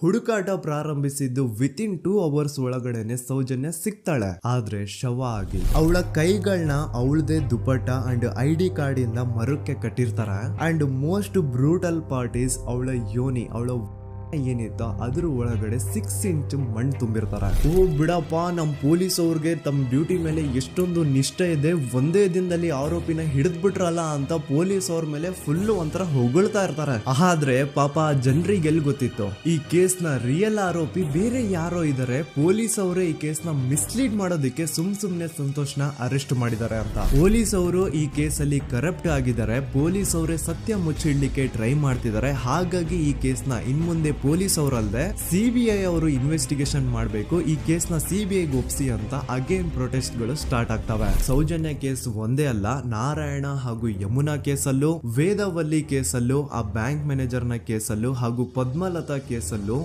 ಹುಡುಕಾಟ ಪ್ರಾರಂಭಿಸಿದ್ದು within two hours ಒಳಗಡೆನೆ ಸೌಜನ್ಯ ಸಿಗ್ತಾಳೆ. ಆದ್ರೆ ಶವ ಆಗಿ. ಅವಳ ಕೈಗಳನ್ನ ಅವಳದೇ dupatta and I D card ಇಂದ ಮರಕ್ಕೆ ಕಟ್ಟಿರ್ತಾರೆ. ಅಂಡ್ ಮೋಸ್ಟ್ ಬ್ರೂಟಲ್ ಪಾರ್ಟೀಸ್ ಅವಳ ಯೋನಿ, ಅವಳ ಏನಿತ್ತೋ? ಅದ್ರ ಒಳಗಡೆ ಸಿಕ್ಸ್ ಇಂಚ್ ಮಣ್ಣು ತುಂಬಿರ್ತಾರೆ. ಓ ಬಿಡಪ್ಪ, ನಮ್ ಪೊಲೀಸ್ ಅವ್ರಿಗೆ ತಮ್ಮ ಡ್ಯೂಟಿ ಮೇಲೆ ಎಷ್ಟೊಂದು ನಿಷ್ಠೆ ಇದೆ. ಒಂದೇ ದಿನದಲ್ಲಿ ಆರೋಪಿನ ಹಿಡಿದ್ಬಿಟ್ರಲ್ಲ ಅಂತ ಪೊಲೀಸ್ ಅವ್ರ ಮೇಲೆ ಫುಲ್ ಒಂಥರ ಹೊಗಳ್ತಾ ಇರ್ತಾರೆ. ಆದ್ರೆ ಪಾಪ ಜನರಿಗೆ ಎಲ್ಲಿ ಗೊತ್ತಿತ್ತು? ಈ ಕೇಸ್ನ ರಿಯಲ್ ಆರೋಪಿ ಬೇರೆ ಯಾರೋ ಇದಾರೆ. ಪೊಲೀಸ್ ಅವರೇ ಈ ಕೇಸ್ನ ಮಿಸ್ಲೀಡ್ ಮಾಡೋದಕ್ಕೆ ಸುಮ್ ಸುಮ್ನೆ ಸಂತೋಷ್ನ ಅರೆಸ್ಟ್ ಮಾಡಿದ್ದಾರೆ ಅಂತ. ಪೊಲೀಸ್ ಅವರು ಈ ಕೇಸಲ್ಲಿ ಕರಪ್ಟ್ ಆಗಿದ್ದಾರೆ. ಪೊಲೀಸ್ ಅವರೇ ಸತ್ಯ ಮುಚ್ಚಿಡ್ಲಿಕ್ಕೆ ಟ್ರೈ ಮಾಡ್ತಿದ್ದಾರೆ. ಹಾಗಾಗಿ ಈ ಕೇಸ್ನ ಇನ್ಮುಂದೆ ಪೊಲೀಸ್ ಅವರಲ್ಲದೆ ಸಿಬಿಐ ಅವರು ಇನ್ವೆಸ್ಟಿಗೇಷನ್ ಮಾಡಬೇಕು. ಈ ಕೇಸ್ನ ಸಿಬಿಐ ಒಪ್ಸಿ ಅಂತ ಅಗೇನ್ ಪ್ರೊಟೆಸ್ಟ್ಗಳು ಸ್ಟಾರ್ಟ್ ಆಗ್ತವೆ. ಸೌಜನ್ಯ ಕೇಸ್ ಒಂದೇ ಅಲ್ಲ, ನಾರಾಯಣ ಹಾಗೂ ಯಮುನಾ ಕೇಸಲ್ಲೂ, ವೇದವಲ್ಲಿ ಕೇಸಲ್ಲೂ, ಆ ಬ್ಯಾಂಕ್ ಮ್ಯಾನೇಜರ್ನ ಕೇಸಲ್ಲೂ ಹಾಗೂ ಪದ್ಮಲತಾ ಕೇಸಲ್ಲೂ